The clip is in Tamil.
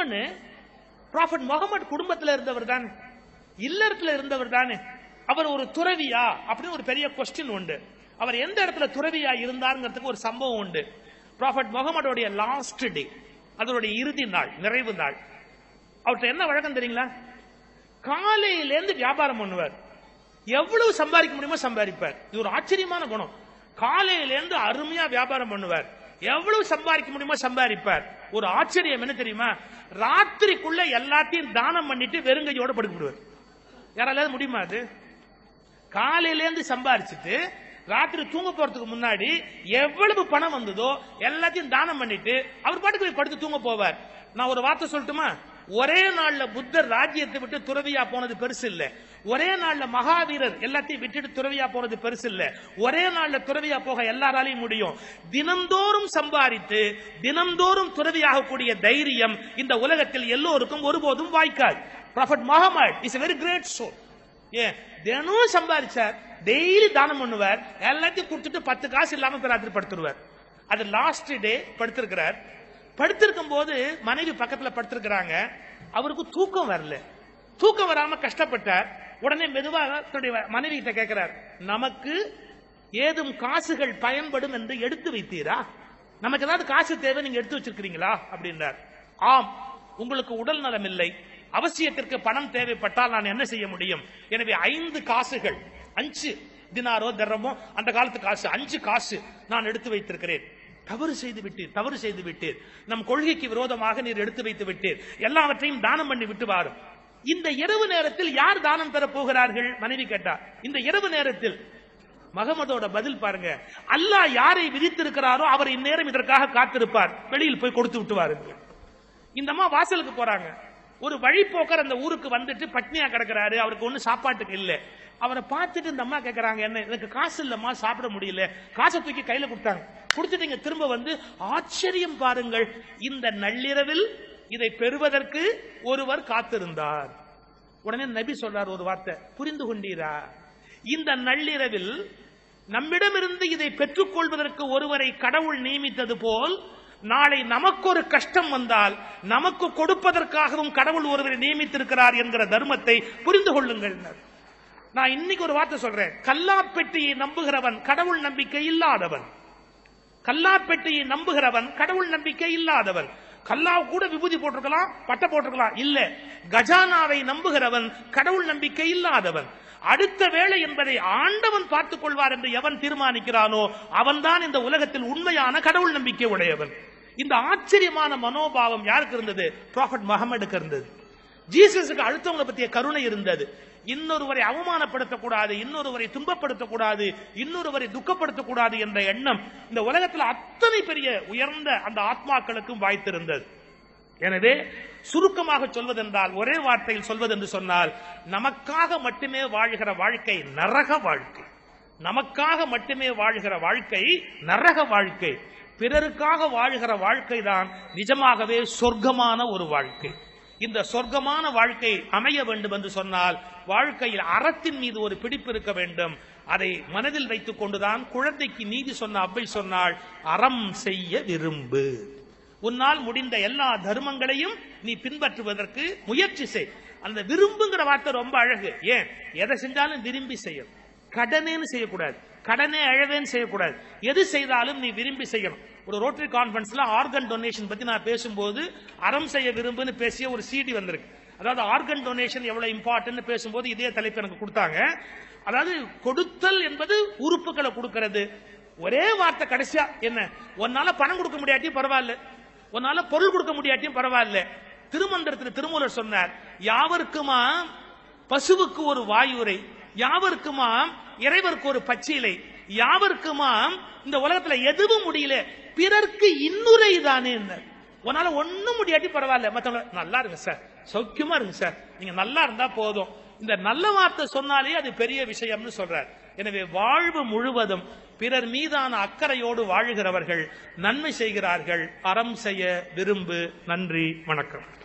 இன்னொன்னு ப்ராஃபட் முகமது குடும்பத்தில் இருந்தவர் தானே. இல்லறத்துல இருந்தவர் தானே. அவர் ஒரு துறவியா? அப்படின்னு ஒரு பெரிய கொஸ்டின் உண்டு. அவர் எந்த இடத்துல துறவியா இருந்தாருங்கிறதுக்கு ஒரு சம்பவம் உண்டு. ப்ராஃபட் முகமதுடைய லாஸ்ட் டே அதனுடைய இறுதி நாள் நிறைவு நாள். அவர்கிட்ட என்ன வழக்கம் தெரியுங்களா? காலையிலேருந்து வியாபாரம் பண்ணுவார். எவ்வளவு சம்பாதிக்க முடியுமோ சம்பாதிப்பார். இது ஒரு ஆச்சரியமான குணம். காலையிலேருந்து அருமையா வியாபாரம் பண்ணுவார். எவ்வளவு சம்பாதிக்க முடியுமோ சம்பாதிப்பார். ஒரு ஆச்சரியம் என்ன தெரியுமா? ராத்திரிக்குள்ள எல்லாத்தையும் தானம் பண்ணிட்டு வெறுங்கையோட படுக்கிடுவார் யாரால முடியுமா அது? காலையிலேருந்து சம்பாரிச்சுட்டு ராத்திரி தூங்க போறதுக்கு முன்னாடி எவ்வளவு பணம் வந்ததோ எல்லாத்தையும் தானம் பண்ணிட்டு அவர் பாட்டுக்கு போய் படுத்து தூங்க போவார். நான் ஒரு வார்த்தை சொல்லட்டுமா? ஒரே நாள்ல புத்தர் ராஜ்யத்தை விட்டு துறவியா போனது பெருசு இல்ல. ஒரே நாள்ல மகாவீரர் எல்லாத்தையும் விட்டுட்டு துறவியா போனது பெருசு இல்ல. ஒரே நாள்ல துறவியா போக எல்லாராலையும் முடியும். தினந்தோறும் சம்பாதித்து தினந்தோறும் துறவியாகக்கூடிய தைரியம் இந்த உலகத்தில் எல்லோருக்கும் ஒருபோதும் வாய்க்காது. Prophet Muhammad is very great soul ஏன்? தினம் சம்பாதிச்சார் டெய்லி தானம் பண்ணுவார் எல்லாத்தையும் கொடுத்துட்டு பத்து காசு இல்லாம போய் படுத்துருவார். அது லாஸ்ட் டே படுத்திருக்கிறார். படுத்திருக்கும் போது மனைவி பக்கத்துல படுத்திருக்கிறாங்க. அவருக்கு தூக்கம் வரல. தூக்கம் வராம கஷ்டப்பட்டார். உடனே மெதுவாக தன்னுடைய மனைவி கிட்ட கேட்கிறார் நமக்கு ஏதும் காசுகள் பயன்படும் என்று எடுத்து வைத்தீரா? நமக்கு ஏதாவது காசு தேவை நீங்க எடுத்து வச்சிருக்கிறீங்களா? அப்படின்றார். ஆம் உங்களுக்கு உடல் நலம் இல்லை. அவசியத்திற்கு பணம் தேவைப்பட்டால் நான் என்ன செய்ய முடியும்? எனவே ஐந்து காசுகள் அஞ்சு தினாரோ தர்ரமோ அந்த காலத்து காசு அஞ்சு காசு நான் எடுத்து வைத்திருக்கிறேன். தவறு செய்து விட்டீர் தவறு செய்து விட்டீர். நம் கொள்கைக்கு விரோதமாக நீர் எடுத்து வைத்து விட்டீர். எல்லாவற்றையும் தானம் பண்ணி விட்டு வாரும். இந்த இரவு நேரத்தில் யார் தானம் தர போகிறார்கள்? மனைவி கேட்டார். இந்த இரவு நேரத்தில் மகமதோட பதில் பாருங்க. அல்லாஹ் யாரை விதித்திருக்கிறாரோ அவர் இந்நேரம் இதற்காக காத்திருப்பார். வெளியில் போய் கொடுத்து விட்டுவார் இந்த அம்மா வாசலுக்கு போறாங்க. ஒரு வழிப்போக்கர் அந்த ஊருக்கு வந்துட்டு பட்னியா கிடக்குறாரு. அவருக்கு ஒண்ணு சாப்பாட்டுக்கு இல்ல. அவரை பார்த்துட்டு இந்த அம்மா கேக்குறாங்க என்ன? எனக்கு காசு இல்லம்மா சாப்பிட முடியல. காசை தூக்கி கையில கொடுத்தாங்க. கொடுத்துட்டீங்க. திரும்ப வந்து ஆச்சரியம் பாருங்கள். இந்த நள்ளிரவில் இதை பெறுவதற்கு ஒருவர் காத்திருந்தார். உடனே நபி சொல்றார் ஒரு வார்த்தை. புரிந்து கொண்டீரா? இந்த நள்ளிரவில் நம்மிடமிருந்து இதை பெற்றுக்கொள்வதற்கு ஒருவரை கடவுள் நியமித்தது போல் நாளை நமக்கு ஒரு கஷ்டம் வந்தால் நமக்கு கொடுப்பதற்காகவும் கடவுள் ஒருவரை நியமித்திருக்கிறார் என்கிற தர்மத்தை புரிந்து கொள்ளுங்கள். நான் இன்னைக்கு ஒரு வார்த்தை சொல்றேன். கல்லாப்பெட்டியை நம்புகிறவன் கடவுள் நம்பிக்கை இல்லாதவன் கல்லாப்பெட்டியை நம்புகிறவன் கடவுள் நம்பிக்கை இல்லாதவன். கல்லா கூட விபூதி போட்டிருக்கலாம் பட்டை போட்டிருக்கலாம் இல்ல. கஜானாவை நம்புகிறவன் கடவுள் நம்பிக்கை இல்லாதவன். அடுத்த வேளை என்பதை ஆண்டவன் பார்த்துக் கொள்வார் என்று எவன் தீர்மானிக்கிறானோ அவன்தான் இந்த உலகத்தில் உண்மையான கடவுள் நம்பிக்கை உடையவன். இந்த ஆச்சரியமான மனோபாவம் யாருக்கு இருந்தது? ப்ராஃபட் முகமதுக்கு இருந்தது. ஜீசஸுக்கு அடுத்தவங்களை பற்றிய கருணை இருந்தது. இன்னொருவரை அவமானப்படுத்தக்கூடாது இன்னொருவரை துன்பப்படுத்தக்கூடாது இன்னொருவரை துக்கப்படுத்தக்கூடாது என்ற எண்ணம் இந்த உலகத்தில் அத்தனை பெரிய உயர்ந்த அந்த ஆத்மாக்களுக்கும் வாய்த்திருந்தது. எனவே சுருக்கமாக சொல்வதென்றால் ஒரே வார்த்தையில் சொல்வதென்று சொன்னால் நமக்காக மட்டுமே வாழ்கிற வாழ்க்கை நரக வாழ்க்கை. நமக்காக மட்டுமே வாழ்கிற வாழ்க்கை நரக வாழ்க்கை. பிறருக்காக வாழ்கிற வாழ்க்கை தான் நிஜமாகவே சொர்க்கமான ஒரு வாழ்க்கை. இந்த சொர்க்கமான வாழ்க்கை அமைய வேண்டும் என்று சொன்னால் வாழ்க்கையில் அறத்தின் மீது ஒரு பிடிப்பு இருக்க வேண்டும். அதை மனதில் வைத்துக் கொண்டுதான் குழந்தைக்கு நீதி சொன்ன அவ்வை சொன்னால் அறம் செய்ய விரும்பு. உன்னால் முடிந்த எல்லா தர்மங்களையும் நீ பின்பற்றுவதற்கு முயற்சி செய். அந்த விரும்புங்கிற வார்த்தை ரொம்ப அழகு. ஏன்? எதை செஞ்சாலும் விரும்பி செய்யும். கடனேன்னு செய்யக்கூடாது. கடனே அழவேன்னு செய்யக்கூடாது. எது செய்தாலும் நீ விரும்பி செய்யணும். ஒரு ரோட்டரி கான்ஃபரன்ஸ்ல ஆர்கன் டொனேஷன் பத்தி நான் பேசும்போது அறம் செய்ய விரும்புன்னு பேசிய ஒரு சிடி வந்திருக்கு. அதாவது ஆர்கன் டொனேஷன் எவ்வளவு இம்பார்ட்டன்ட் பேசும்போது இதே தலைப்பு எனக்கு கொடுத்தாங்க. அதாவது கொடுத்தல் என்பது உறுப்புகளை கொடுக்கிறது. ஒரே வார்த்தை கடைசியா என்ன? உன்னால பணம் கொடுக்க முடியாட்டியும் பரவாயில்ல. உன்னால பொருள் கொடுக்க முடியாட்டியும் பரவாயில்ல. திருமந்திரத்தில் திருமூலர் சொன்னார் யாவருக்குமா பசுவுக்கு ஒரு வாயுரை யாவருக்குமா இறைவருக்கு ஒரு பச்சிலை. யாவருக்குமாம் இந்த உலகத்துல எதுவும் முடியல. பிறர்க்கு இன்னுரை தானே உன்னால ஒண்ணும் முடியாட்டி பரவாயில்ல. மத்தவங்க நல்லா இருங்க சார். சௌக்கியமா இருங்க சார். நீங்க நல்லா இருந்தா போதும். இந்த நல்ல வார்த்தை சொன்னாலே அது பெரிய விஷயம்னு சொல்றார். எனவே வாழ்வு முழுவதும் பிறர் மீதான அக்கறையோடு வாழுகிறவர்கள் நன்மை செய்கிறார்கள். அறம் செய்ய விரும்பு. நன்றி. வணக்கம்.